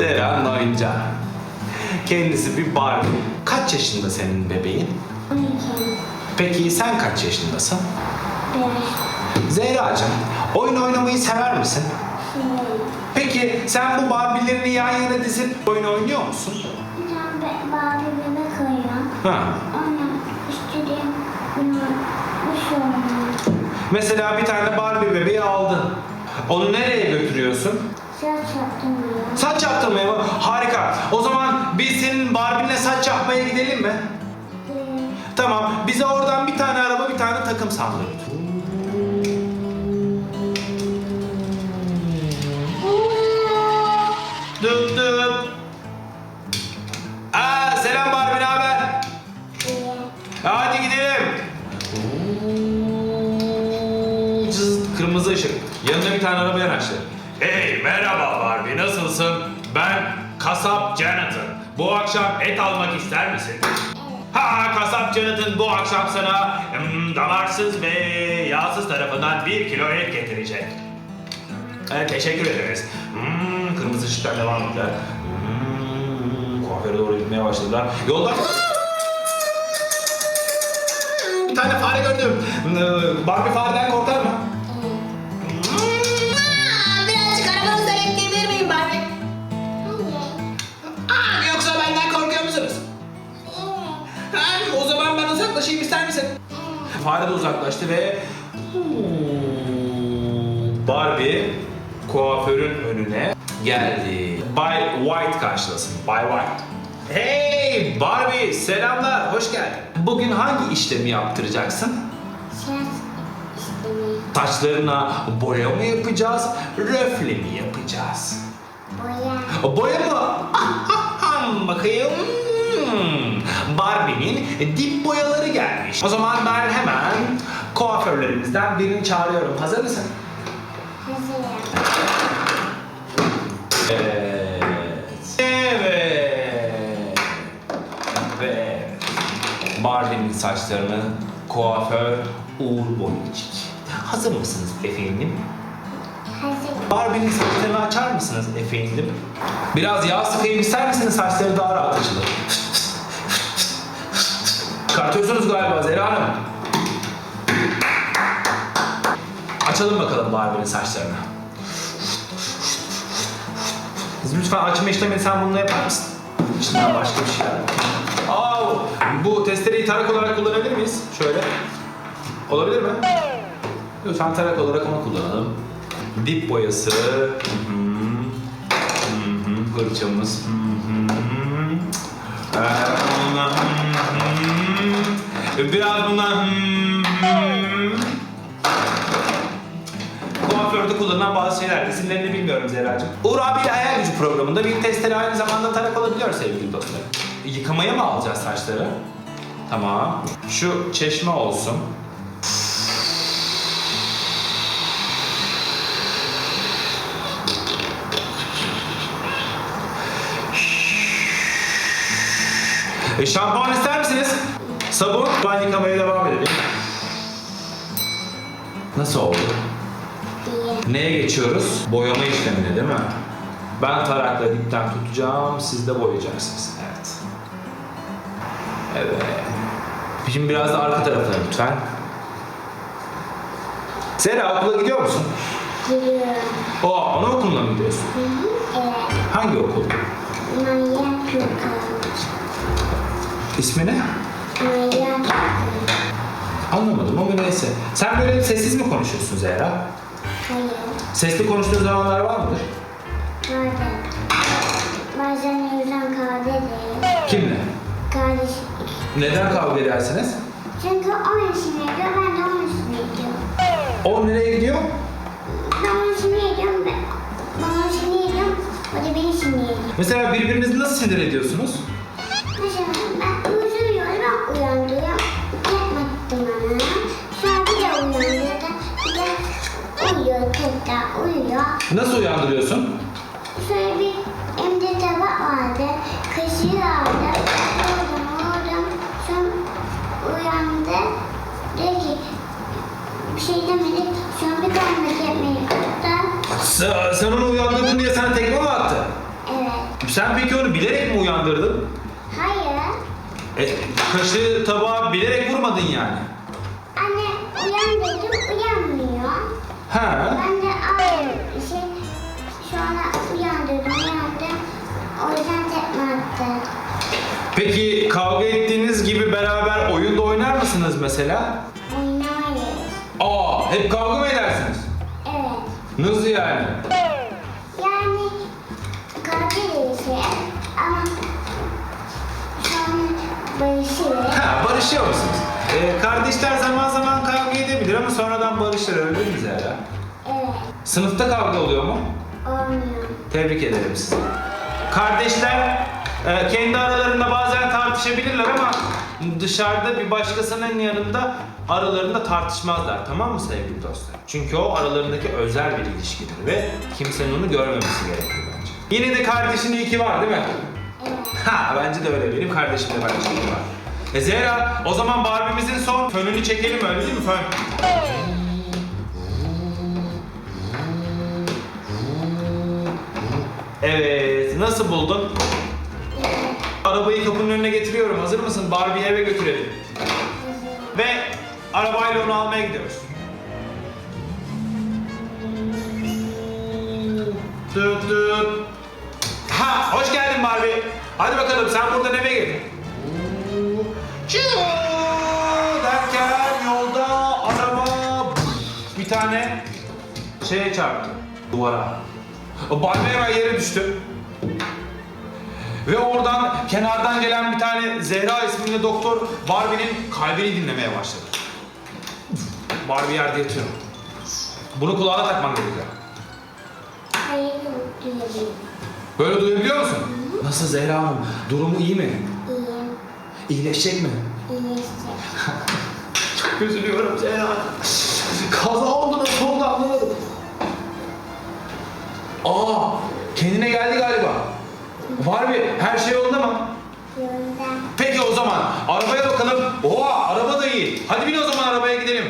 Zehra'nın oyuncağı. Kendisi bir Barbie. Kaç yaşında senin bebeğin? 12. Peki sen kaç yaşındasın? 5. Zehra'cığım, oyun oynamayı sever misin? Seviyorum. Peki sen bu Barbie'lerini yan yana dizip oyun oynuyor musun? Tane be- Barbie bebek koyuyorum. Ha. Ona istediğim bunu bu şey olmuyor. Mesela bir tane Barbie bebeği aldın. Onu nereye götürüyorsun? Saç yaptırmaya mı? Harika. O zaman biz senin Barbie'ne saç yapmaya gidelim mi? Tamam. Bize oradan bir tane araba, bir tane takım saldır. Dıp dıp. Aa, selam Barbie, ne haber? Hadi gidelim. Cız, Kırmızı ışık. Yanında bir tane araba yanaştı. Hey merhaba Barbie nasılsın? Ben kasap Jonathan. Bu akşam et almak ister misin? Ha kasap Jonathan bu akşam sana hmm, damarsız ve yağsız tarafından bir kilo et getirecek. Evet, teşekkür ederiz. Hmm, kırmızı ışıklar devam ettiler. Hmm, kuaföre doğru gitmeye başladılar. Yolda... Bir tane fare gördüm. Ee, Barbie fareden korkar mı? Fare de uzaklaştı ve Barbie kuaförün önüne geldi. Bay White karşılasın. Bay White. Hey Barbie selamlar hoş geldin. Bugün hangi işlemi yaptıracaksın? Saç. Saçlarına boya mı yapacağız, röfle mi yapacağız? Boya. Boya mı? Bakayım. Hmm, Barbie'nin dip boyaları gelmiş. O zaman ben hemen kuaförlerimizden birini çağırıyorum. Hazır mısın? Hazırım. Evet. Evet. Ve Barbie'nin saçlarını kuaför Uğur boyayacak. Hazır mısınız efendim? Hazırım. Barbie'nin saçlarını açar mısınız efendim? Biraz yağ sıkayım ister misiniz saçları daha rahat açılır. Çıkartıyorsunuz galiba Zehra Hanım. Açalım bakalım Barbie'nin saçlarını. Kızım lütfen açma işlemini sen bununla yapar mısın? İçinden başka bir şeyler. Aa, bu testereyi tarak olarak kullanabilir miyiz? Şöyle. Olabilir mi? Lütfen tarak olarak onu kullanalım. Dip boyası. Hı hı. Hı Biraz bundan. hı. Kuaförde kullanılan bazı şeyler. İsimlerini bilmiyorum Zehra'cığım. Uğur abiyle hayal gücü programında bir testere aynı zamanda tarak olabiliyor sevgili dostlar. Yıkamaya mı alacağız saçları? Tamam. Şu çeşme olsun. E, şampuan ister misiniz? Sabun. Ben yıkamaya devam edelim. Nasıl oldu? İyi. Neye geçiyoruz? Boyama işlemine değil mi? Ben tarakla dipten tutacağım, siz de boyayacaksınız. Evet. Evet. Şimdi biraz da arka tarafına lütfen. Zehra okula gidiyor musun? Giriyorum. O, anaokuluna mı gidiyorsun? Hı hı. Evet. Hangi okul? Manyak yukarı. İsmi ne? Anlamadım ama neyse. Sen böyle sessiz mi konuşuyorsun Zehra? Hayır. Sesli konuştuğun zamanlar var mıdır? Vardı. Bazen yüzden kavga ederiz. Kimle? Kardeş. Neden kavga edersiniz? Çünkü o işini ediyor, ben de onun işini ediyorum. O nereye gidiyor? Ben onun işini ediyorum, ben, ben onun işini ediyorum, o da benim işini ediyor. Mesela birbirinizi nasıl sinir ediyorsunuz? Tekrar uyuyor. Nasıl uyandırıyorsun? Şöyle bir elimde tabak vardı, kaşığı vardı. Vurdum, vurdum. Sonra uyandı. Dedi ki, bir şey demedi. Sonra bir tane tuttu. Sen, sen onu uyandırdın diye sana tekme mi attı? Evet. Sen peki onu bilerek mi uyandırdın? Hayır. E, kaşığı tabağa bilerek vurmadın yani. Anne uyan dedim uyanmıyor. Ha. Ben de ay şey sonra uyandırdım uyandım. O yüzden tekme attı. Peki kavga ettiğiniz gibi beraber oyunda oynar mısınız mesela? Oynamayız. Aa, hep kavga mı edersiniz? Evet. Nasıl yani? Yani katil ise ama sonra barışırız. Ha, barışıyor musunuz? Ee, kardeşler zaman zaman kavga edebilir ama sonradan barışır öyle mi Zehra? Evet. Sınıfta kavga oluyor mu? Olmuyor. Tebrik ederim sizi. Kardeşler e, kendi aralarında bazen tartışabilirler ama dışarıda bir başkasının yanında aralarında tartışmazlar. Tamam mı sevgili dostlar? Çünkü o aralarındaki özel bir ilişkidir ve kimsenin onu görmemesi gerekiyor bence. Yine de kardeşin iyi ki var değil mi? Evet. Ha bence de öyle. Benim kardeşim de iyi var. E Zehra o zaman Barbie'mizin son fönünü çekelim öyle değil mi fön? Evet, nasıl buldun? Arabayı kapının önüne getiriyorum. Hazır mısın? Barbie'yi eve götürelim. Ve arabayla onu almaya gidiyoruz. Tüt tüt. Ha, hoş geldin Barbie. Hadi bakalım sen buradan eve gir. Derken yolda araba bir tane şeye çarptı. Duvara. Hemen yere düştü. Ve oradan kenardan gelen bir tane Zehra isminde doktor Barbie'nin kalbini dinlemeye başladı. Barbie yerde yatıyor. Bunu kulağına takman gerekiyor. Hayır duyabilirim. Böyle duyabiliyor musun? Nasıl Zehra Hanım? Durumu iyi mi? İyileşecek mi? İyileşecek. Çok üzülüyorum Zehra. Kaza oldu nasıl oldu anlamadım. Aa, kendine geldi galiba. Barbie, her şey yolunda mı? Yolda. Peki o zaman arabaya bakalım. Oha, araba da iyi. Hadi bin o zaman arabaya gidelim.